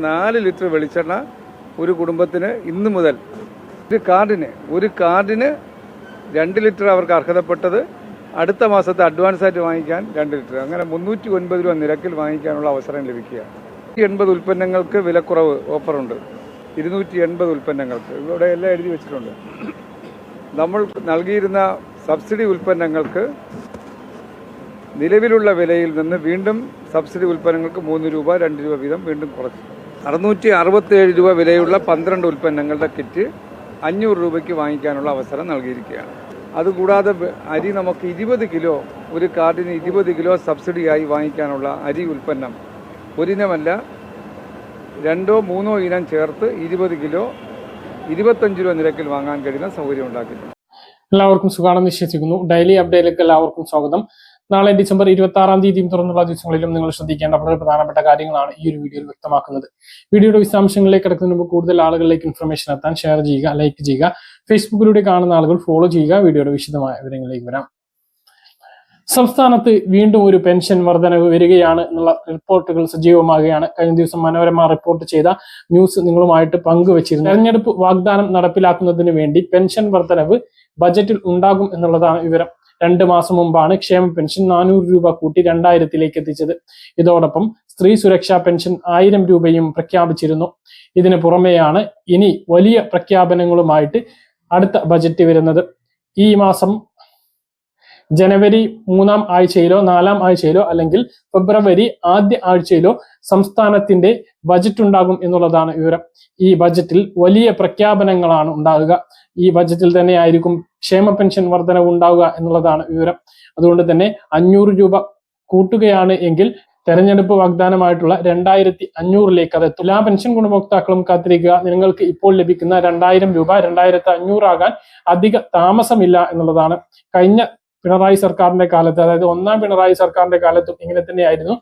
നാല് ലിറ്റർ വെളിച്ചെണ്ണ ഒരു കുടുംബത്തിന് ഇന്ന് മുതൽ ഒരു കാർഡിന് ഒരു കാർഡിന് രണ്ട് ലിറ്റർ അവർക്ക് അർഹതപ്പെട്ടത്. അടുത്ത മാസത്തെ അഡ്വാൻസ് ആയിട്ട് വാങ്ങിക്കാൻ രണ്ട് ലിറ്റർ. അങ്ങനെ മുന്നൂറ്റി ഒൻപത് രൂപ നിരക്കിൽ വാങ്ങിക്കാനുള്ള അവസരം ലഭിക്കുക എൺപത് ഉൽപ്പന്നങ്ങൾക്ക് വിലക്കുറവ് ഓഫറുണ്ട്. ഇരുന്നൂറ്റി എൺപത് ഉൽപ്പന്നങ്ങൾക്ക്. ഇവിടെ എല്ലാം എഴുതി വെച്ചിട്ടുണ്ട്. നമ്മൾ നൽകിയിരുന്ന സബ്സിഡി ഉൽപ്പന്നങ്ങൾക്ക് നിലവിലുള്ള വിലയിൽ നിന്ന് വീണ്ടും സബ്സിഡി ഉൽപ്പന്നങ്ങൾക്ക് മൂന്ന് രൂപ രണ്ട് രൂപ വീതം വീണ്ടും കുറച്ചു. അറുന്നൂറ്റി അറുപത്തേഴ് രൂപ വിലയുള്ള പന്ത്രണ്ട് ഉൽപ്പന്നങ്ങളുടെ കിറ്റ് അഞ്ഞൂറ് രൂപയ്ക്ക് വാങ്ങിക്കാനുള്ള അവസരം നൽകിയിരിക്കുകയാണ്. അതുകൂടാതെ അരി നമുക്ക് ഇരുപത് കിലോ ഒരു കാർഡിന് ഇരുപത് കിലോ സബ്സിഡിയായി വാങ്ങിക്കാനുള്ള അരി ഉൽപ്പന്നം ഒരിനമല്ല രണ്ടോ മൂന്നോ ഇനം ചേർത്ത് ഇരുപത് കിലോ ഇരുപത്തഞ്ച് രൂപ നിരക്കിൽ വാങ്ങാൻ കഴിയുന്ന സൗകര്യം ഉണ്ടാക്കിയിട്ടുണ്ട്. എല്ലാവർക്കും സുഖാണെന്ന് വിശ്വസിക്കുന്നു. ഡെയിലി അപ്ഡേറ്റിലേക്ക് എല്ലാവർക്കും സ്വാഗതം. നാളെ ഡിസംബർ ഇരുപത്തി ആറാം തീയതിയും തുറന്നുള്ള ദിവസങ്ങളിലും നിങ്ങൾ ശ്രദ്ധിക്കേണ്ട വളരെ പ്രധാനപ്പെട്ട കാര്യങ്ങളാണ് ഈ ഒരു വീഡിയോയിൽ വ്യക്തമാക്കുന്നത്. വീഡിയോയുടെ വിശദാംശങ്ങളിലേക്ക് കിടക്കുന്നതിന് മുമ്പ് കൂടുതൽ ആളുകളിലേക്ക് ഇൻഫർമേഷൻ എത്താൻ ഷെയർ ചെയ്യുക ലൈക്ക് ചെയ്യുക ഫേസ്ബുക്കിലൂടെ കാണുന്ന ആളുകൾ ഫോളോ ചെയ്യുക വീഡിയോയുടെ വിശദമായ വിവരങ്ങളിലേക്ക് വരാം. സംസ്ഥാനത്ത് വീണ്ടും ഒരു പെൻഷൻ വർധനവ് വരികയാണ് എന്നുള്ള റിപ്പോർട്ടുകൾ സജീവമാകുകയാണ്. കഴിഞ്ഞ ദിവസം മനോരമ റിപ്പോർട്ട് ചെയ്ത ന്യൂസ് നിങ്ങളുമായിട്ട് പങ്കുവച്ചിരുന്നു. തെരഞ്ഞെടുപ്പ് വാഗ്ദാനം നടപ്പിലാക്കുന്നതിന് വേണ്ടി പെൻഷൻ വർധനവ് ബജറ്റിൽ ഉണ്ടാകും എന്നുള്ളതാണ് വിവരം. രണ്ട് മാസം മുമ്പാണ് ക്ഷേമ പെൻഷൻ നാനൂറ് രൂപ കൂട്ടി രണ്ടായിരത്തിലേക്ക് എത്തിച്ചത്. ഇതോടൊപ്പം സ്ത്രീ സുരക്ഷാ പെൻഷൻ ആയിരം രൂപയും പ്രഖ്യാപിച്ചിരുന്നു. ഇതിനു പുറമെയാണ് ഇനി വലിയ പ്രഖ്യാപനങ്ങളുമായിട്ട് അടുത്ത ബജറ്റ് വരുന്നത്. ഈ മാസം ജനുവരി മൂന്നാം ആഴ്ചയിലോ നാലാം ആഴ്ചയിലോ അല്ലെങ്കിൽ ഫെബ്രുവരി ആദ്യ ആഴ്ചയിലോ സംസ്ഥാനത്തിന്റെ ബജറ്റ് ഉണ്ടാകും എന്നുള്ളതാണ് വിവരം. ഈ ബജറ്റിൽ വലിയ പ്രഖ്യാപനങ്ങളാണ് ഉണ്ടാകുക. ഈ ബജറ്റിൽ തന്നെ ആയിരിക്കും ക്ഷേമ പെൻഷൻ വർധനവ് ഉണ്ടാവുക എന്നുള്ളതാണ് വിവരം. അതുകൊണ്ട് തന്നെ അഞ്ഞൂറ് രൂപ കൂട്ടുകയാണ് എങ്കിൽ തെരഞ്ഞെടുപ്പ് വാഗ്ദാനമായിട്ടുള്ള രണ്ടായിരത്തി അഞ്ഞൂറിലേക്ക് അത് എല്ലാ പെൻഷൻ ഗുണഭോക്താക്കളും കാത്തിരിക്കുക. നിങ്ങൾക്ക് ഇപ്പോൾ ലഭിക്കുന്ന രണ്ടായിരം രൂപ രണ്ടായിരത്തി അഞ്ഞൂറാകാൻ അധിക താമസമില്ല എന്നുള്ളതാണ്. കഴിഞ്ഞ പിണറായി സർക്കാരിന്റെ കാലത്ത് അതായത് ഒന്നാം പിണറായി സർക്കാരിന്റെ കാലത്തും ഇങ്ങനെ തന്നെയായിരുന്നു.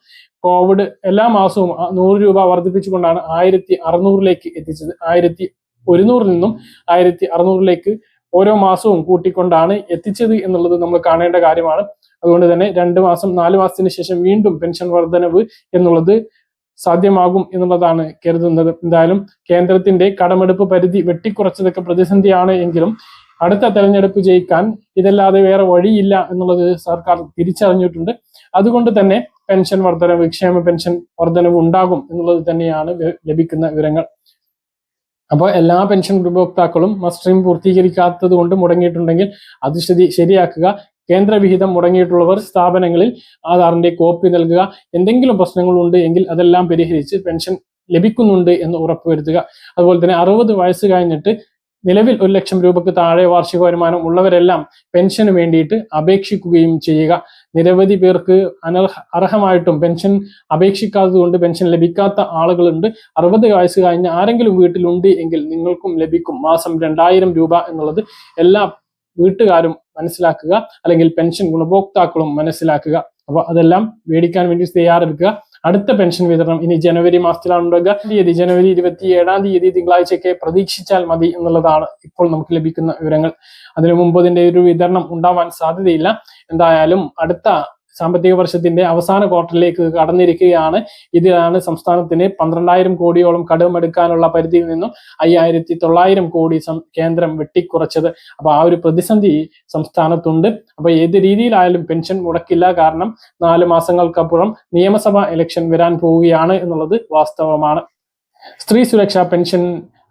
കോവിഡ് എല്ലാ മാസവും നൂറ് രൂപ വർദ്ധിപ്പിച്ചുകൊണ്ടാണ് ആയിരത്തി അറുന്നൂറിലേക്ക് എത്തിച്ചത്. ആയിരത്തി ഒരുന്നൂറിൽ നിന്നും ആയിരത്തി അറുന്നൂറിലേക്ക് ഓരോ മാസവും കൂട്ടിക്കൊണ്ടാണ് എത്തിച്ചത് എന്നുള്ളത് നമ്മൾ കാണേണ്ട കാര്യമാണ്. അതുകൊണ്ട് തന്നെ രണ്ട് മാസം നാല് മാസത്തിന് ശേഷം വീണ്ടും പെൻഷൻ വർധനവ് എന്നുള്ളത് സാധ്യമാകും എന്നുള്ളതാണ് കരുതുന്നത്. എന്തായാലും കേന്ദ്രത്തിന്റെ കടമെടുപ്പ് പരിധി വെട്ടിക്കുറച്ചതൊക്കെ പ്രതിസന്ധിയാണ് എങ്കിലും അടുത്ത തെരഞ്ഞെടുപ്പ് ജയിക്കാൻ ഇതല്ലാതെ വേറെ വഴിയില്ല എന്നുള്ളത് സർക്കാർ തിരിച്ചറിഞ്ഞിട്ടുണ്ട്. അതുകൊണ്ട് തന്നെ പെൻഷൻ വർധനവ് ക്ഷേമ പെൻഷൻ വർധനവ് ഉണ്ടാകും എന്നുള്ളത് തന്നെയാണ് ലഭിക്കുന്ന വിവരങ്ങൾ. അപ്പോൾ എല്ലാ പെൻഷൻ ഉപഭോക്താക്കളും മസ്റ്ററിം പൂർത്തീകരിക്കാത്തത് കൊണ്ട് മുടങ്ങിയിട്ടുണ്ടെങ്കിൽ അത് ശരി ശരിയാക്കുക. കേന്ദ്രവിഹിതം മുടങ്ങിയിട്ടുള്ളവർ സ്ഥാപനങ്ങളിൽ ആധാറിന്റെ കോപ്പി നൽകുക. എന്തെങ്കിലും പ്രശ്നങ്ങളുണ്ട് എങ്കിൽ അതെല്ലാം പരിഹരിച്ച് പെൻഷൻ ലഭിക്കുന്നുണ്ട് എന്ന് ഉറപ്പുവരുത്തുക. അതുപോലെ തന്നെ അറുപത് വയസ്സ് കഴിഞ്ഞിട്ട് നിലവിൽ ഒരു ലക്ഷം രൂപയ്ക്ക് താഴെ വാർഷിക വരുമാനം ഉള്ളവരെല്ലാം പെൻഷന് വേണ്ടിയിട്ട് അപേക്ഷിക്കുകയും ചെയ്യുക. നിരവധി പേർക്ക് അനർഹ അർഹമായിട്ടും പെൻഷൻ അപേക്ഷിക്കാത്തത് കൊണ്ട് പെൻഷൻ ലഭിക്കാത്ത ആളുകളുണ്ട്. അറുപത് വയസ്സ് കഴിഞ്ഞ് ആരെങ്കിലും വീട്ടിലുണ്ട് എങ്കിൽ നിങ്ങൾക്കും ലഭിക്കും. മാസം രണ്ടായിരം രൂപ എന്നുള്ളത് എല്ലാ വീട്ടുകാരും മനസ്സിലാക്കുക. അല്ലെങ്കിൽ പെൻഷൻ ഗുണഭോക്താക്കളും മനസ്സിലാക്കുക. അപ്പൊ അതെല്ലാം മേടിക്കാൻ വേണ്ടി തയ്യാറെടുക്കുക. അടുത്ത പെൻഷൻ വിതരണം ഇനി ജനുവരി മാസത്തിലാണ് ഉണ്ടാകുക തീയതി ജനുവരി ഇരുപത്തി ഏഴാം തീയതി തിങ്കളാഴ്ചയൊക്കെ പ്രതീക്ഷിച്ചാൽ മതി എന്നുള്ളതാണ് ഇപ്പോൾ നമുക്ക് ലഭിക്കുന്ന വിവരങ്ങൾ. അതിനു മുമ്പ് ഇതിന്റെ ഒരു വിതരണം ഉണ്ടാവാൻ സാധ്യതയില്ല. എന്തായാലും അടുത്ത സാമ്പത്തിക വർഷത്തിന്റെ അവസാന ക്വാർട്ടറിലേക്ക് കടന്നിരിക്കുകയാണ്. ഇതിലാണ് സംസ്ഥാനത്തിന് പന്ത്രണ്ടായിരം കോടിയോളം കടമെടുക്കാനുള്ള പരിധിയിൽ നിന്നും അയ്യായിരത്തി തൊള്ളായിരം കോടി കേന്ദ്രം വെട്ടിക്കുറച്ചത്. അപ്പൊ ആ ഒരു പ്രതിസന്ധി സംസ്ഥാനത്തുണ്ട്. അപ്പൊ ഏത് രീതിയിലായാലും പെൻഷൻ മുടക്കില്ല. കാരണം നാല് മാസങ്ങൾക്കപ്പുറം നിയമസഭാ ഇലക്ഷൻ വരാൻ പോവുകയാണ് എന്നുള്ളത് വാസ്തവമാണ്. സ്ത്രീ സുരക്ഷാ പെൻഷൻ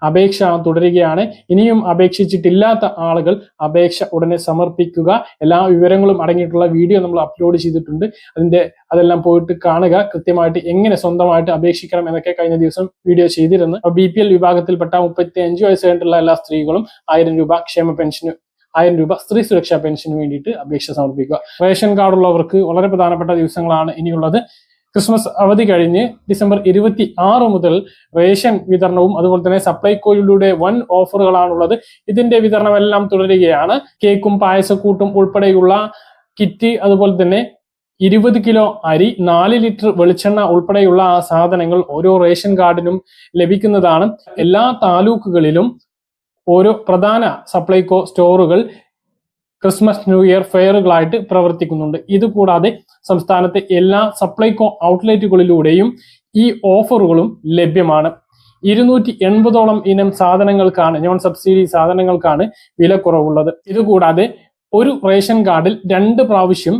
അപേക്ഷ തുടരുകയാണ്. ഇനിയും അപേക്ഷിച്ചിട്ടില്ലാത്ത ആളുകൾ അപേക്ഷ ഉടനെ സമർപ്പിക്കുക. എല്ലാ വിവരങ്ങളും അടങ്ങിയിട്ടുള്ള വീഡിയോ നമ്മൾ അപ്ലോഡ് ചെയ്തിട്ടുണ്ട്. അതിന്റെ അതെല്ലാം പോയിട്ട് കാണുക. കൃത്യമായിട്ട് എങ്ങനെ സ്വന്തമായിട്ട് അപേക്ഷിക്കണം എന്നൊക്കെ കഴിഞ്ഞ ദിവസം വീഡിയോ ചെയ്തിരുന്നു. ബി പി എൽ വിഭാഗത്തിൽപ്പെട്ട മുപ്പത്തി അഞ്ച് വയസ്സ് കഴിഞ്ഞിട്ടുള്ള എല്ലാ സ്ത്രീകളും ആയിരം രൂപ ക്ഷേമ പെൻഷന് ആയിരം രൂപ സ്ത്രീ സുരക്ഷാ പെൻഷന് വേണ്ടിയിട്ട് അപേക്ഷ സമർപ്പിക്കുക. റേഷൻ കാർഡുള്ളവർക്ക് വളരെ പ്രധാനപ്പെട്ട ദിവസങ്ങളാണ് ഇനിയുള്ളത്. ക്രിസ്മസ് അവധി കഴിഞ്ഞ് ഡിസംബർ ഇരുപത്തി ആറ് മുതൽ റേഷൻ വിതരണവും അതുപോലെ തന്നെ സപ്ലൈകോയിലൂടെ വൻ ഓഫറുകളാണുള്ളത്. ഇതിന്റെ വിതരണമെല്ലാം തുടരുകയാണ്. കേക്കും പായസക്കൂട്ടും ഉൾപ്പെടെയുള്ള കിറ്റ് അതുപോലെ തന്നെ ഇരുപത് കിലോ അരി നാല് ലിറ്റർ വെളിച്ചെണ്ണ ഉൾപ്പെടെയുള്ള ആ സാധനങ്ങൾ ഓരോ റേഷൻ കാർഡിനും ലഭിക്കുന്നതാണ്. എല്ലാ താലൂക്കുകളിലും ഓരോ പ്രധാന സപ്ലൈകോ സ്റ്റോറുകൾ ക്രിസ്മസ് ന്യൂ ഇയർ ഫെയറുകളായിട്ട് പ്രവർത്തിക്കുന്നുണ്ട്. ഇതുകൂടാതെ സംസ്ഥാനത്തെ എല്ലാ സപ്ലൈകോ ഔട്ട്ലെറ്റുകളിലൂടെയും ഈ ഓഫറുകളും ലഭ്യമാണ്. ഇരുന്നൂറ്റി എൺപതോളം ഇനം സാധനങ്ങൾക്കാണ് നോൺ സബ്സിഡി സാധനങ്ങൾക്കാണ് വില കുറവുള്ളത് ഇതുകൂടാതെ ഒരു റേഷൻ കാർഡിൽ രണ്ട് പ്രാവശ്യം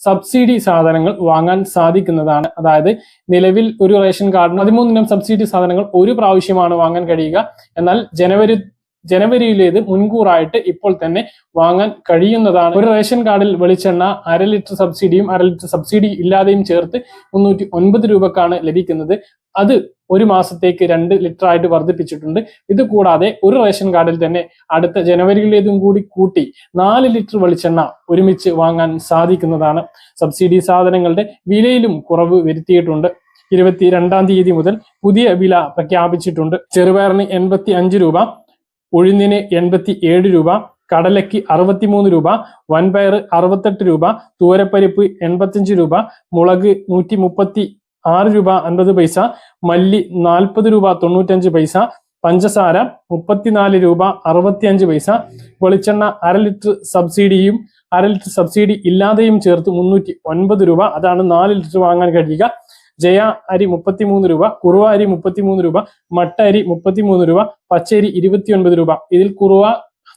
സബ്സിഡി സാധനങ്ങൾ വാങ്ങാൻ സാധിക്കുന്നതാണ്. അതായത് നിലവിൽ ഒരു റേഷൻ കാർഡിന് പതിമൂന്നിനം സബ്സിഡി സാധനങ്ങൾ ഒരു പ്രാവശ്യമാണ് വാങ്ങാൻ കഴിയുക. എന്നാൽ ജനുവരി ജനുവരിയിലേത് മുൻകൂറായിട്ട് ഇപ്പോൾ തന്നെ വാങ്ങാൻ കഴിയുന്നതാണ്. ഒരു റേഷൻ കാർഡിൽ വെളിച്ചെണ്ണ അര ലിറ്റർ സബ്സിഡിയും അര ലിറ്റർ സബ്സിഡി ഇല്ലാതെയും ചേർത്ത് മുന്നൂറ്റി ഒൻപത് രൂപക്കാണ് ലഭിക്കുന്നത്. അത് ഒരു മാസത്തേക്ക് രണ്ട് ലിറ്റർ ആയിട്ട് വർദ്ധിപ്പിച്ചിട്ടുണ്ട്. ഇത് കൂടാതെ ഒരു റേഷൻ കാർഡിൽ തന്നെ അടുത്ത ജനുവരിയിലേതും കൂടി കൂട്ടി നാല് ലിറ്റർ വെളിച്ചെണ്ണ ഒരുമിച്ച് വാങ്ങാൻ സാധിക്കുന്നതാണ്. സബ്സിഡി സാധനങ്ങളുടെ വിലയിലും കുറവ് വരുത്തിയിട്ടുണ്ട്. ഇരുപത്തി രണ്ടാം തീയതി മുതൽ പുതിയ വില പ്രഖ്യാപിച്ചിട്ടുണ്ട്. ചെറുപയറിന് എൺപത്തി അഞ്ച് രൂപ ഉഴുന്നിന് എൺപത്തി ഏഴ് രൂപ കടലയ്ക്ക് അറുപത്തിമൂന്ന് രൂപ വൻപയർ അറുപത്തെട്ട് രൂപ തൂരപ്പരിപ്പ് എൺപത്തിയഞ്ച് രൂപ മുളക് നൂറ്റി മുപ്പത്തി ആറ് രൂപ അൻപത് പൈസ മല്ലി നാൽപ്പത് രൂപ തൊണ്ണൂറ്റഞ്ച് പൈസ പഞ്ചസാര മുപ്പത്തിനാല് രൂപ അറുപത്തിയഞ്ച് പൈസ വെളിച്ചെണ്ണ അര ലിറ്റർ സബ്സിഡിയും അര ലിറ്റർ സബ്സിഡി ഇല്ലാതെയും ചേർത്ത് മുന്നൂറ്റി ഒൻപത് രൂപ അതാണ് നാല് ലിറ്റർ വാങ്ങാൻ കഴിയുക. ജയ അരി മുപ്പത്തിമൂന്ന് രൂപ കുറുവ അരി മുപ്പത്തിമൂന്ന് രൂപ മട്ട അരി മുപ്പത്തിമൂന്ന് രൂപ പച്ചരി ഇരുപത്തിയൊൻപത് രൂപ. ഇതിൽ കുറുവ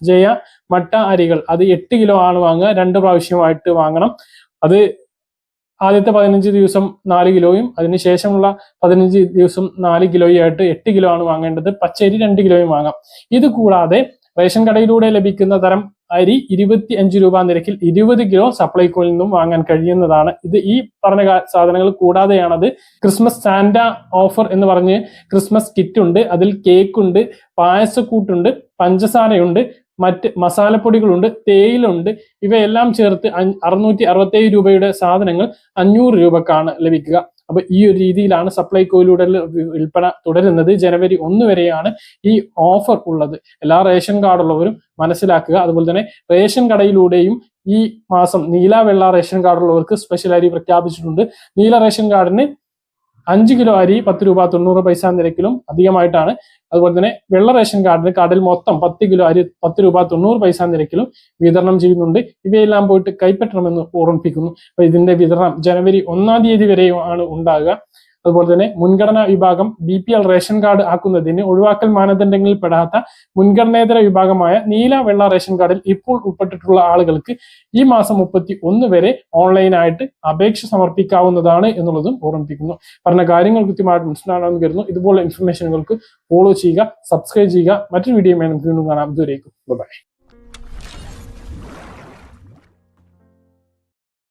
ജയ മട്ട അരികൾ. അത് എട്ട് കിലോ ആണ് വാങ്ങുക. രണ്ട് പ്രാവശ്യമായിട്ട് വാങ്ങണം. അത് ആദ്യത്തെ പതിനഞ്ച് ദിവസം നാല് കിലോയും അതിനുശേഷമുള്ള പതിനഞ്ച് ദിവസം നാല് ആയിട്ട് എട്ട് കിലോ ആണ് വാങ്ങേണ്ടത്. പച്ചരി രണ്ട് കിലോയും വാങ്ങാം. ഇത് കൂടാതെ റേഷൻ കടയിലൂടെ ലഭിക്കുന്ന തരം അരി ഇരുപത്തി അഞ്ച് രൂപ നിരക്കിൽ ഇരുപത് കിലോ സപ്ലൈകോയിൽ നിന്നും വാങ്ങാൻ കഴിയുന്നതാണ്. ഇത് ഈ പറഞ്ഞ സാധനങ്ങൾ കൂടാതെയാണത്. ക്രിസ്മസ് സാന്റ ഓഫർ എന്ന് പറഞ്ഞ് ക്രിസ്മസ് കിറ്റ് ഉണ്ട് അതിൽ കേക്ക് ഉണ്ട് പായസക്കൂട്ടുണ്ട് പഞ്ചസാരയുണ്ട് മറ്റ് മസാലപ്പൊടികളുണ്ട് തേയിലുണ്ട് ഇവയെല്ലാം ചേർത്ത് അറുന്നൂറ്റി അറുപത്തേഴ് രൂപയുടെ സാധനങ്ങൾ അഞ്ഞൂറ് രൂപക്കാണ് ലഭിക്കുക. അപ്പൊ ഈ ഒരു രീതിയിലാണ് സപ്ലൈകോയിലൂടെ വിൽപ്പന തുടരുന്നത്. ജനുവരി ഒന്ന് വരെയാണ് ഈ ഓഫർ ഉള്ളത്. എല്ലാ റേഷൻ കാർഡുള്ളവരും മനസ്സിലാക്കുക. അതുപോലെ തന്നെ റേഷൻ കടയിലൂടെയും ഈ മാസം നീല വെള്ള റേഷൻ കാർഡുള്ളവർക്ക് സ്പെഷ്യൽ അരി പ്രഖ്യാപിച്ചിട്ടുണ്ട്. നീല റേഷൻ കാർഡിന് അഞ്ച് കിലോ അരി പത്ത് രൂപ തൊണ്ണൂറ് പൈസ നിരക്കിലും അധികമായിട്ടാണ്. അതുപോലെ തന്നെ വെള്ള റേഷൻ കാർഡിന് കാർഡിൽ മൊത്തം പത്ത് കിലോ അരി പത്ത് രൂപ തൊണ്ണൂറ് പൈസ നിരക്കിലും വിതരണം ചെയ്യുന്നുണ്ട്. ഇവയെല്ലാം പോയിട്ട് കൈപ്പറ്റണമെന്ന് ഓർമ്മിപ്പിക്കുന്നു. അപ്പൊ ഇതിന്റെ വിതരണം ജനുവരി ഒന്നാം തീയതി വരെയാണ് ഉണ്ടാകുക. അതുപോലെ തന്നെ മുൻഗണനാ വിഭാഗം B P L ration card ആക്കുന്നതിന് ഒഴിവാക്കൽ മാനദണ്ഡങ്ങളിൽ പെടാത്ത മുൻഗണനേതര വിഭാഗമായ നീല വെള്ള റേഷൻ കാർഡിൽ ഇപ്പോൾ ഉൾപ്പെട്ടിട്ടുള്ള ആളുകൾക്ക് ഈ മാസം മുപ്പത്തി ഒന്ന് വരെ ഓൺലൈനായിട്ട് അപേക്ഷ സമർപ്പിക്കാവുന്നതാണ് എന്നുള്ളതും ഓർമ്മിപ്പിക്കുന്നു. പറഞ്ഞ കാര്യങ്ങൾ കൃത്യമായിട്ട് മനസ്സിലാണെന്ന് കരുതുന്നു. ഇതുപോലുള്ള ഇൻഫർമേഷനുകൾക്ക് ഫോളോ ചെയ്യുക സബ്സ്ക്രൈബ് ചെയ്യുക. മറ്റൊരു വീഡിയോ നമുക്ക് വീണ്ടും കാണാം. ഇതുവരേക്കും ബൈ